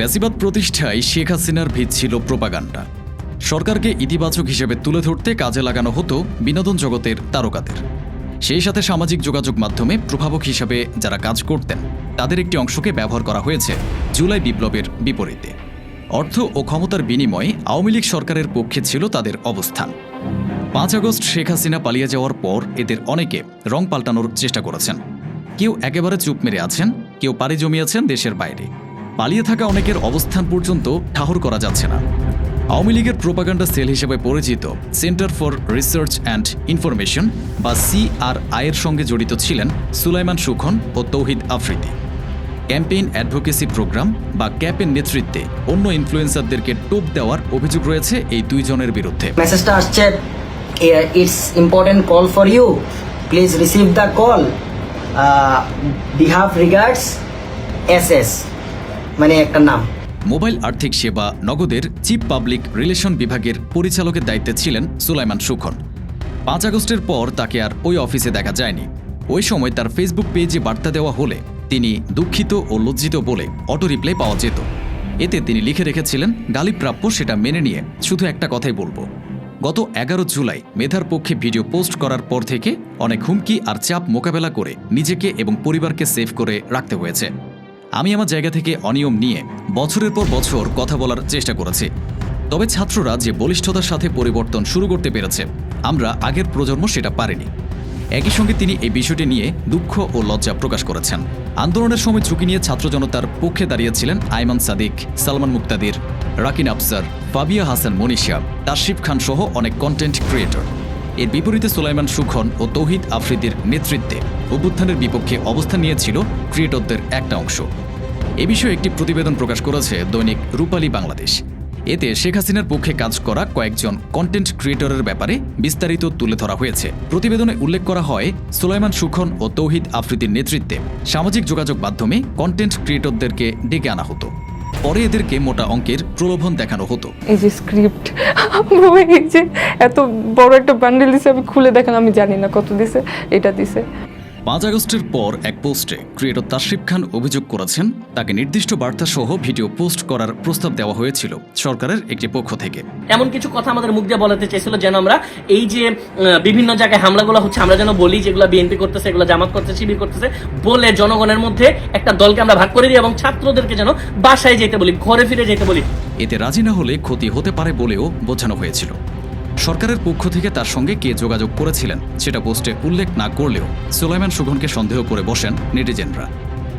ফ্যাসিবাদ প্রতিষ্ঠায় শেখ হাসিনার ভিত ছিল প্রোপাগান্ডা। সরকারকে ইতিবাচক হিসেবে তুলে ধরতে কাজে লাগানো হতো বিনোদন জগতের তারকাদের। সেই সাথে সামাজিক যোগাযোগ মাধ্যমে প্রভাবক হিসাবে যারা কাজ করতেন, তাদের একটি অংশকে ব্যবহার করা হয়েছে জুলাই বিপ্লবের বিপরীতে। অর্থ ও ক্ষমতার বিনিময়ে আওয়ামী লীগ সরকারের পক্ষে ছিল তাদের অবস্থান। পাঁচ আগস্ট শেখ হাসিনা পালিয়ে যাওয়ার পর এদের অনেকে রং পাল্টানোর চেষ্টা করেছেন। কেউ একেবারে চুপ মেরে আছেন, কেউ পাড়ি জমিয়েছেন দেশের বাইরে। পালিয়ে থাকা অনেকের অবস্থান পর্যন্ত ঠাহর করা যাচ্ছে না। আওয়ামী লীগের প্রোপাগান্ডা সেল হিসেবে পরিচিত centre for research and information বা সিআরআই এর সঙ্গে জড়িত ছিলেন সুলাইমান সুখন ও Touhid Afridi. Campaign advocacy programme বা ক্যাপের নেতৃত্বে অন্য ইনফ্লুয়েন্সারদেরকে টোপ দেওয়ার অভিযোগ রয়েছে এই দুইজনের বিরুদ্ধে। মেসেজটা আসছে it's important call for you please receive the call behave regards S S মানে একটা নাম। মোবাইল আর্থিক সেবা নগদের চিফ পাবলিক রিলেশন বিভাগের পরিচালকের দায়িত্বে ছিলেন সুলাইমান সুখন পাঁচ আগস্টের পর তাকে আর ওই অফিসে দেখা যায়নি। ওই সময় তার ফেসবুক পেজে বার্তা দেওয়া হলে তিনি দুঃখিত ও লজ্জিত বলে অটো রিপ্লাই পাওয়া যেত। এতে তিনি লিখে রেখেছিলেন গালিপ্রাপ্য সেটা মেনে নিয়ে শুধু একটা কথাই বলব। গত এগারো জুলাই মেধার পক্ষে ভিডিও পোস্ট করার পর থেকে অনেক হুমকি আর চাপ মোকাবেলা করে নিজেকে এবং পরিবারকে সেভ করে রাখতে হয়েছে। আমি আমার জায়গা থেকে অনিয়ম নিয়ে বছরের পর বছর কথা বলার চেষ্টা করেছি। তবে ছাত্ররা যে বলিষ্ঠতার সাথে পরিবর্তন শুরু করতে পেরেছে, আমরা আগের প্রজন্ম সেটা পারেনি। একই সঙ্গে তিনি এই বিষয়টি নিয়ে দুঃখ ও লজ্জা প্রকাশ করেছেন। আন্দোলনের সময় ঝুঁকি নিয়ে ছাত্র জনতার পক্ষে দাঁড়িয়েছিলেন আইমান সাদিক, সালমান মুক্তাদির, রাকিন আফসার ফাবিয়া হাসান মনীষা, তাশরিফ খান সহ অনেক কন্টেন্ট ক্রিয়েটর এর বিপরীতে সুলাইমান সুখন ও তৌহিদ আফ্রিদির নেতৃত্বে অভ্যুত্থানের বিপক্ষে অবস্থান নিয়েছিল ক্রিয়েটরদের একটা অংশ। এ বিষয়ে একটি প্রতিবেদন প্রকাশ করেছে দৈনিক রূপালী বাংলাদেশ। এতে শেখ হাসিনার পক্ষে কাজ করা কয়েকজন কন্টেন্ট ক্রিয়েটরের ব্যাপারে বিস্তারিত তুলে ধরা হয়েছে। প্রতিবেদনে উল্লেখ করা হয়, সুলাইমান সুখন ও তৌহিদ আফ্রিদির নেতৃত্বে সামাজিক যোগাযোগ মাধ্যমে কন্টেন্ট ক্রিয়েটরদেরকে ডেকে আনা হতো। পরে এদেরকে মোটা অঙ্কের প্রলোভন দেখানো হতো। এই যে স্ক্রিপ্ট এই যে এত বড় একটা বান্ডেল দিছে, আমি খুলে দেখেন আমি জানি না কত দিছে, এটা দিছে। পাঁচ আগস্টের পর এক পোস্টে ক্রিয়েটর তাশরিফ খান অভিযোগ করেছেন তাকে নির্দিষ্ট বার্তা সহ ভিডিও পোস্ট করার প্রস্তাব দেওয়া হয়েছিল সরকারের একটি পক্ষ থেকে। এমন কিছু কথা আমাদের মুখ দিয়ে বলাতে চেয়েছিল যেন আমরা এই যে বিভিন্ন জায়গায় হামলাগুলো হচ্ছে আমরা যেন বলি যেগুলো বিএনপি করতেছে এগুলো জামাত করতেছে শিবির করতেছে বলে জনগণের মধ্যে একটা দলকে আমরা ভাগ করে দিই এবং ছাত্রদেরকে যেন বাসায় যেতে বলি ঘরে ফিরে যেতে বলি। এতে রাজি না হলে ক্ষতি হতে পারে বলেও বোঝানো হয়েছিল। সরকারের পক্ষ থেকে তার সঙ্গে কে যোগাযোগ করেছিলেন সেটা পোস্টে উল্লেখ না করলেও সুলাইমান সুগনকে সন্দেহ করে বসেন নেটিজেনরা।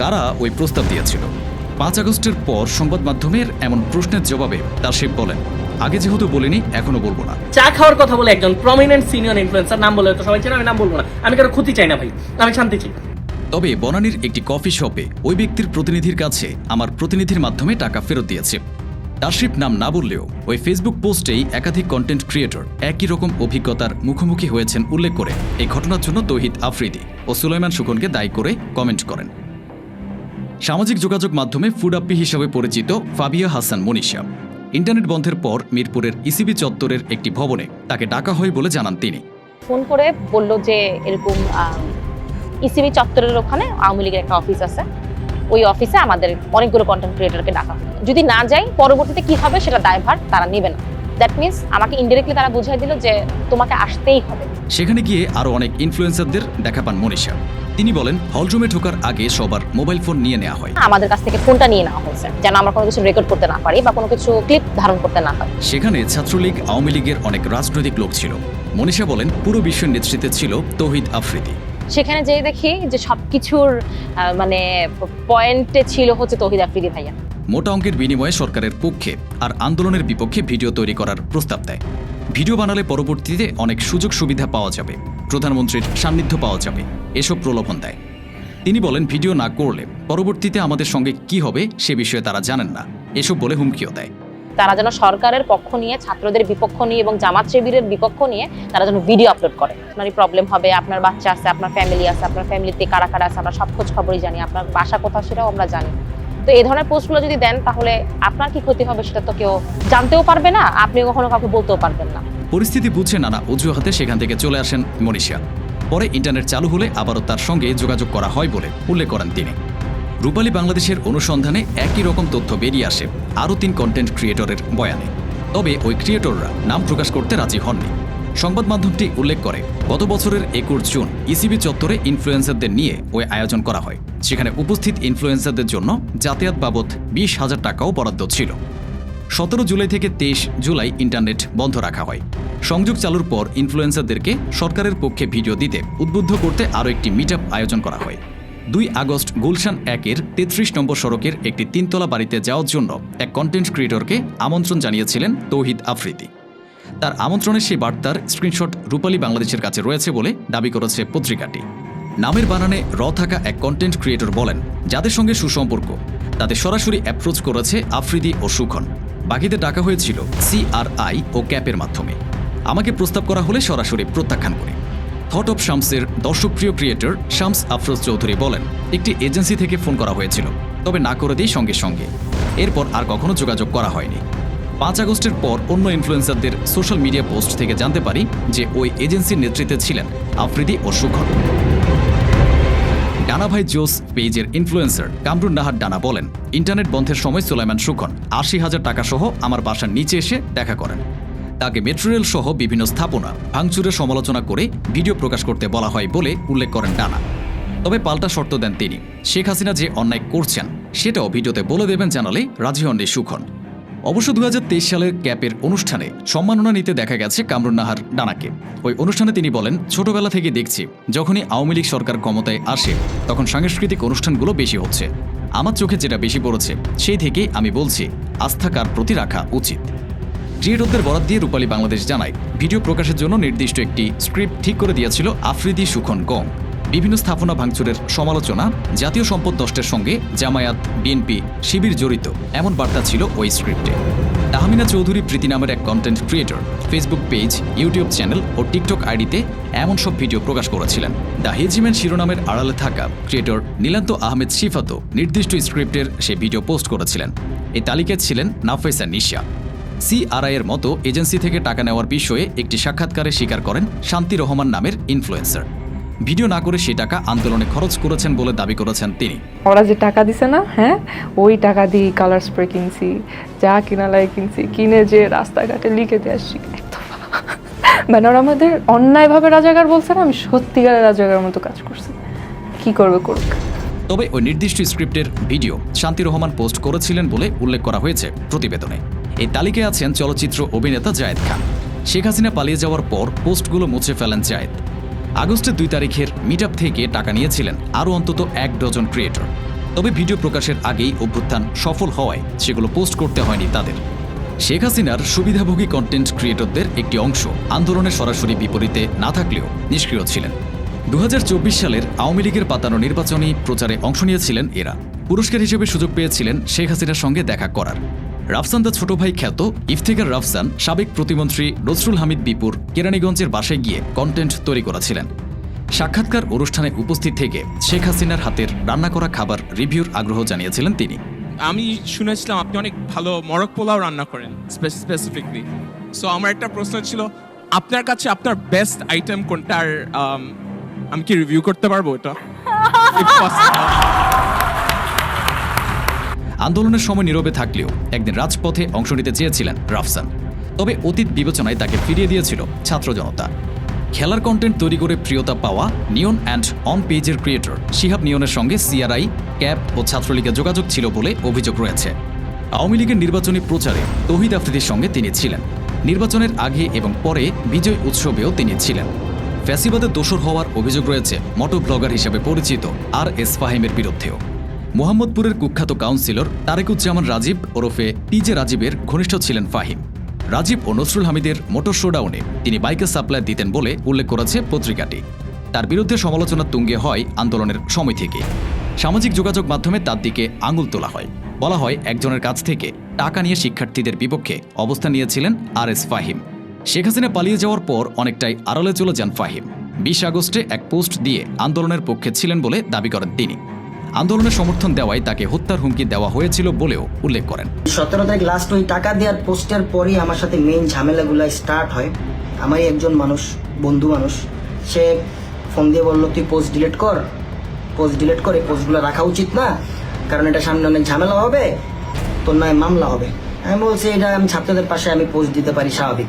কারা ওই প্রস্তাব দিয়েছিল? পাঁচ আগস্টের পর সংবাদ মাধ্যমের এমন প্রশ্নের জবাবে তাশিফ বলেন আগে যেহেতু বলিনি এখনও বলব না। চা খাওয়ার কথা বলে একজন প্রমিনেন্ট সিনিয়র ইনফ্লুয়েন্সার নাম বলে তো সবাই চেনে আমি নাম বলব না। আমি কারও ক্ষতি চাই না ভাই আমি শান্তি চাই। তবে বনানীর একটি কফি শপে ওই ব্যক্তির প্রতিনিধির কাছে আমার প্রতিনিধির মাধ্যমে টাকা ফেরত দিয়েছে। তাশরিফ নাম না বললেও ওই ফেসবুক পোস্টেই একাধিক কন্টেন্ট ক্রিয়েটর একই রকম অভিজ্ঞতার মুখোমুখি হয়েছেন উল্লেখ করে। এই ঘটনার জন্য তৌহিদ আফ্রিদি ও সুলাইমান সুকনকে দায়ী করে কমেন্ট করেন। সামাজিক যোগাযোগ মাধ্যমে ফুড আপ্পি হিসাবে পরিচিত ফাবিয়া হাসান মনীষা। ইন্টারনেট বন্ধের পর মিরপুরের ইসিবি চত্বরের একটি ভবনে তাকে ডাকা হয় বলে জানান তিনি। ফোন করে বলল যে এরকম ইসিবি চত্বরের ওখানে আওয়ামী লীগের একটা অফিস আছে। ওই অফিসে আমাদের অনেকগুলো কন্টেন্ট ক্রিয়েটারকে ডাকা হবে। যদি না যাই পরবর্তীতে কি হবে সেটা দায়ভার তারা নেবে না। দ্যাট মিনস আমাকে ইনডিরেক্টলি তারা বুঝাই দিল যে তোমাকে আসতেই হবে। সেখানে গিয়ে আরও অনেক ইনফ্লুয়েন্সারদের দেখা পান মনীষা। তিনি বলেন হলরুমে ঢোকার আগে সবার মোবাইল ফোন নিয়ে নেওয়া হয়। আমাদের কাছ থেকে ফোনটা নিয়ে নেওয়া হয়েছে যেন আমরা কোনো কিছু রেকর্ড করতে না পারি বা কোনো কিছু ক্লিপ ধারণ করতে না পারি। সেখানে ছাত্রলীগ আওয়ামী লীগের অনেক রাজনৈতিক লোক ছিল। মনীষা বলেন পুরো বিশ্বের নেতৃত্বে ছিল তৌহিদ আফ্রিদি। সেখানে যেয়ে দেখি যে সবকিছুর আহ, মানে পয়েন্টে ছিল হচ্ছে তহিদ আফ্রিদি ভাইয়া। মোটা অঙ্কের বিনিময়ে সরকারের পক্ষে আর আন্দোলনের বিপক্ষে ভিডিও তৈরি করার প্রস্তাব দেয়। ভিডিও বানালে পরবর্তীতে অনেক সুযোগ সুবিধা পাওয়া যাবে প্রধানমন্ত্রীর সান্নিধ্য পাওয়া যাবে এসব প্রলোভন দেয়। তিনি বলেন ভিডিও না করলে পরবর্তীতে আমাদের সঙ্গে কি হবে সে বিষয়ে তারা জানেন না এসব বলে হুমকিও দেয়। তারা যেন সরকারের পক্ষ নিয়ে, ছাত্রদের বিপক্ষ নিয়ে এবং জামাত শিবিরের বিপক্ষ নিয়ে তারা যেন ভিডিও আপলোড করে। আপনারই প্রবলেম হবে, আপনার বাচ্চা আছে, আপনার ফ্যামিলি আছে, আপনার ফ্যামিলিতে কারা কারা আছে, আমরা সব খোঁজ খবরই জানি, আপনার বাসা কোথাও সেটাও আমরা জানি। তো এই ধরনের পোস্টগুলো যদি দেন, তাহলে আপনার কি ক্ষতি হবে সেটা তো কেউ জানতেও পারবে না আপনি কখনো কাউকে বলতেও পারবেন না। পরিস্থিতি বুঝে নানা অজুহাতে সেখান থেকে চলে আসেন মনীষা। পরে ইন্টারনেট চালু হলে আবারও তার সঙ্গে যোগাযোগ করা হয় বলে উল্লেখ করেন তিনি। রূপালী বাংলাদেশের অনুসন্ধানে একই রকম তথ্য বেরিয়ে আসে আরও তিন কন্টেন্ট ক্রিয়েটরের বয়ানে। তবে ওই ক্রিয়েটররা নাম প্রকাশ করতে রাজি হননি। সংবাদ মাধ্যমটি উল্লেখ করে, গত বছরের একুশ জুন ইসিবি চত্বরে ইনফ্লুয়েন্সারদের নিয়ে ওই আয়োজন করা হয়। সেখানে উপস্থিত ইনফ্লুয়েন্সারদের জন্য যাতায়াত বাবদ বিশ হাজার টাকাও বরাদ্দ ছিল। সতেরো জুলাই থেকে তেইশ জুলাই ইন্টারনেট বন্ধ রাখা হয়। সংযোগ চালুর পর ইনফ্লুয়েন্সারদেরকে সরকারের পক্ষে ভিডিও দিতে উদ্বুদ্ধ করতে আরও একটি মিট আয়োজন করা হয়। দুই আগস্ট গুলশান একের তেত্রিশ নম্বর সড়কের একটি তিনতলা বাড়িতে যাওয়ার জন্য এক কন্টেন্ট ক্রিয়েটরকে আমন্ত্রণ জানিয়েছিলেন তৌহিদ আফ্রিদি। তার আমন্ত্রণের সেই বার্তার স্ক্রিনশট রূপালী বাংলাদেশের কাছে রয়েছে বলে দাবি করেছে পত্রিকাটি। নামের বানানে র থাকা এক কন্টেন্ট ক্রিয়েটর বলেন, যাদের সঙ্গে সুসম্পর্ক, তাদের সরাসরি অ্যাপ্রোচ করেছে আফ্রিদি ও সুখন। বাকিদের ডাকা হয়েছিল সিআরআই ও ক্যাপের মাধ্যমে। আমাকে প্রস্তাব করা হলে সরাসরি প্রত্যাখ্যান করি। থট অফ শামসের দর্শকপ্রিয় ক্রিয়েটর শামস আফরোজ চৌধুরী বলেন, একটি এজেন্সি থেকে ফোন করা হয়েছিল, তবে না করে দিই সঙ্গে সঙ্গে। এরপর আর কখনো যোগাযোগ করা হয়নি। পাঁচ আগস্টের পর অন্য ইনফ্লুয়েন্সারদের সোশ্যাল মিডিয়া পোস্ট থেকে জানতে পারি যে ওই এজেন্সির নেতৃত্বে ছিলেন আফ্রিদি ও সুখন ডানাভাই জোস পেজের ইনফ্লুয়েন্সার কামরুন নাহার ডানা বলেন, ইন্টারনেট বন্ধের সময় সুলাইমান সুখন আশি হাজার টাকা সহ আমার বাসার নিচে এসে দেখা করেন। তাকে মেটেরিয়াল সহ বিভিন্ন স্থাপনা, ভাঙচুরের সমালোচনা করে ভিডিও প্রকাশ করতে বলা হয় বলে উল্লেখ করেন ডানা। তবে পাল্টা শর্ত দেন তিনি। শেখ হাসিনা যে অন্যায় করছেন, সেটাও ভিডিওতে বলে দেবেন জানালে রাজি হননি সুখন। অবশ্য দু হাজার তেইশ সালের ক্যাপের অনুষ্ঠানে সম্মাননা নিতে দেখা গেছে কামরুন নাহার ডানাকে। ওই অনুষ্ঠানে তিনি বলেন, ছোটবেলা থেকে দেখছি, যখনই আওয়ামী লীগ সরকার ক্ষমতায় আসে, তখন সাংস্কৃতিক অনুষ্ঠানগুলো বেশি হচ্ছে। আমার চোখে যেটা বেশি পড়েছে, সেই থেকে আমি বলছি, আস্থা কার প্রতি রাখা উচিত? ক্রিয়েটরদের বরাদ দিয়ে রূপালী বাংলাদেশ জানায়, ভিডিও প্রকাশের জন্য নির্দিষ্ট একটি স্ক্রিপ্ট ঠিক করে দিয়েছিল আফ্রিদি সুখন গং। বিভিন্ন স্থাপনা ভাঙচুরের সমালোচনা, জাতীয় সম্পদ নষ্টের সঙ্গে জামায়াত, বিএনপি, শিবির জড়িত, এমন বার্তা ছিল ওই স্ক্রিপ্টে। তাহমিনা চৌধুরী প্রীতি নামের এক content creator Facebook page YouTube channel ও টিকটক আইডিতে এমন সব ভিডিও প্রকাশ করেছিলেন। দ্য হেজিম্যান শিরোনামের আড়ালে থাকা ক্রিয়েটর নীলান্ত আহমেদ শিফাতো নির্দিষ্ট স্ক্রিপ্টের সে ভিডিও পোস্ট করেছিলেন। এই তালিকায় ছিলেন নাফেসা নিশা। সিআরআই এর মতো এজেন্সি থেকে টাকা নেওয়ার বিষয়ে একটি সাক্ষাৎকারে স্বীকার করেন শান্তি রহমান নামের ইনফ্লুয়েন্সার ভিডিও না করে সে টাকা আন্দোলনে খরচ করেছেন বলে দাবি করেছেন তিনি। ওরা যে টাকা দিছে না হ্যাঁ? ওই টাকা দিয়ে কালার স্প্রে কিনছি যা কিনা লাগে কিনছি কিনে যে রাস্তাঘাটে লিখে দিয়ে আসছি। মানে ওরা আমাদের অন্যায়ভাবে রাজাকার বলছে না আমি সত্যিকারের রাজাকার মতো কাজ করছি। কি করবে করুক। তবে ওই নির্দিষ্ট স্ক্রিপ্টের ভিডিও শান্তি রহমান পোস্ট করেছিলেন বলে উল্লেখ করা হয়েছে প্রতিবেদনে। এই তালিকায় আছেন চলচ্চিত্র অভিনেতা জায়েদ খান। শেখ হাসিনা পালিয়ে যাওয়ার পর পোস্টগুলো মুছে ফেলেন জায়েদ। আগস্টের দুই তারিখের মিট থেকে টাকা নিয়েছিলেন আরও অন্তত এক ডজন ক্রিয়েটর তবে ভিডিও প্রকাশের আগেই অভ্যুত্থান সফল হওয়ায় সেগুলো পোস্ট করতে হয়নি তাদের। শেখ হাসিনার সুবিধাভোগী কন্টেন্ট ক্রিয়েটরদের একটি অংশ আন্দোলনের সরাসরি বিপরীতে না থাকলেও নিষ্ক্রিয় ছিলেন। দু হাজার চব্বিশ সালের আওয়ামী লীগের পাতানো নির্বাচনী প্রচারে অংশ নিয়েছিলেন এরা। পুরস্কার হিসেবে সুযোগ পেয়েছিলেন শেখ হাসিনার সঙ্গে দেখা করার। রাফসান দা ছোট ভাই খ্যাত ইফতেখার রাফসান সাবেক প্রতিমন্ত্রী নজরুল হামিদ বিপুর কেরানীগঞ্জের বাসায় গিয়ে কন্টেন্ট তৈরি করেছিলেন। সাক্ষাৎকার অনুষ্ঠানে উপস্থিত থেকে শেখ হাসিনার হাতের রান্না করা খাবার রিভিউর আগ্রহ জানিয়েছিলেন তিনি। আমি শুনেছিলাম আপনি অনেক ভালো মরক পোলাও রান্না করেন স্পেসিফিকলি সো আমার একটা প্রশ্ন ছিল আপনার কাছে আপনার বেস্ট আইটেম কোনটা আর um, আমি কি রিভিউ করতে পারব এটা. আন্দোলনের সময় নীরবে থাকলেও একদিন রাজপথে অংশ নিতে চেয়েছিলেন রাফসান। তবে অতীত বিবেচনায় তাকে ফিরিয়ে দিয়েছিল ছাত্র জনতা। খেলার কন্টেন্ট তৈরি করে প্রিয়তা পাওয়া নিয়ন অ্যান্ড অন পেজের ক্রিয়েটর শিহাব নিয়নের সঙ্গে সিআরআই ক্যাব ও ছাত্রলীগের যোগাযোগ ছিল বলে অভিযোগ রয়েছে। আওয়ামী লীগের নির্বাচনী প্রচারে তহিদ আফ্রিদির সঙ্গে তিনি ছিলেন। নির্বাচনের আগে এবং পরে বিজয় উৎসবেও তিনি ছিলেন। ফ্যাসিবাদে দোষর হওয়ার অভিযোগ রয়েছে মটো ব্লগার হিসেবে পরিচিত আর এস ফাহিমের বিরুদ্ধেও। মোহাম্মদপুরের কুখ্যাত কাউন্সিলর তারেকুজ্জামান রাজীব ওরফে টিজে রাজীবের ঘনিষ্ঠ ছিলেন ফাহিম। রাজীব ও নসরুল হামিদের মোটর শোডাউনে তিনি বাইকে সাপ্লাই দিতেন বলে উল্লেখ করেছে পত্রিকাটি। তার বিরুদ্ধে সমালোচনা তুঙ্গে হয় আন্দোলনের সময় থেকে। সামাজিক যোগাযোগ মাধ্যমে তার দিকে আঙুল তোলা হয়। বলা হয়, একজনের কাছ থেকে টাকা নিয়ে শিক্ষার্থীদের বিপক্ষে অবস্থান নিয়েছিলেন আর এস ফাহিম। শেখ হাসিনা পালিয়ে যাওয়ার পর অনেকটাই আড়ালে চলে যান ফাহিম। বিশ আগস্টে এক পোস্ট দিয়ে আন্দোলনের পক্ষে ছিলেন বলে দাবি করেন তিনি। আন্দোলনের সমর্থন দেওয়ায় তাকে হত্যার হুমকি দেওয়া হয়েছিল বলেও উল্লেখ করেন। সতেরো তারিখ লাস্ট ওই টাকা দেওয়ার পোস্টের পরই আমার সাথে মেইন ঝামেলাগুলো স্টার্ট হয়। আমারই একজন মানুষ, বন্ধু মানুষ, সে ফোন দিয়ে বলল, তুই পোস্ট ডিলিট কর। পোস্ট ডিলিট করে পোস্টগুলো রাখা উচিত না, কারণ এটা সামনে অনেক ঝামেলা হবে, তোর নয় মামলা হবে। আমি বলছি, এটা আমি ছাত্রদের পাশে আমি পোস্ট দিতে পারি স্বাভাবিক।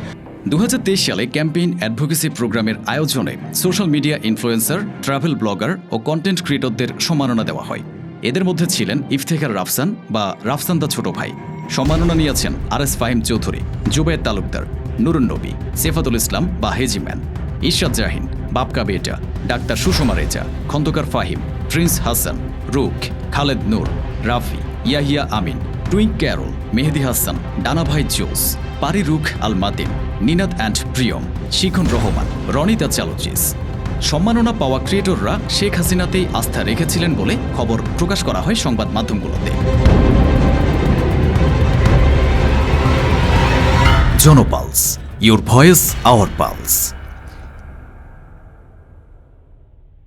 দু হাজার তেইশ সালে ক্যাম্পেইন অ্যাডভোকেসি প্রোগ্রামের আয়োজনে social media influencer, travel blogger ও কন্টেন্ট ক্রিয়েটরদের সম্মাননা দেওয়া হয়। এদের মধ্যে ছিলেন ইফতেখার রাফসান বা রাফসান দা ছোট ভাই। সম্মাননা নিয়েছেন আর এস ফাহিম চৌধুরী জুবেদ তালুকদার, নুরুন নবী, সেফাতুল ইসলাম বা হেজিম্যান ইশরাত জাহিন, বাপকা বেটা, ডাক্তার সুষমা রেজা, খন্দকার ফাহিম, প্রিন্স হাসান রুক খালেদ নূর, রাফি। ইয়াহিয়া আমিন টুইঙ্ক ক্যারল, মেহেদি হাসান ডানাভাই জোস পারিরুখ আল মাতিন নিনাদ অ্যান্ড প্রিয়ম, শিখন রহমান, রনিতা চালুচিস। সম্মাননা পাওয়া ক্রিয়েটররা শেখ হাসিনাতেই আস্থা রেখেছিলেন বলে খবর প্রকাশ করা হয় সংবাদ মাধ্যমগুলোতে। জনপালস ইউর ভয়েস, আওয়ার পালস।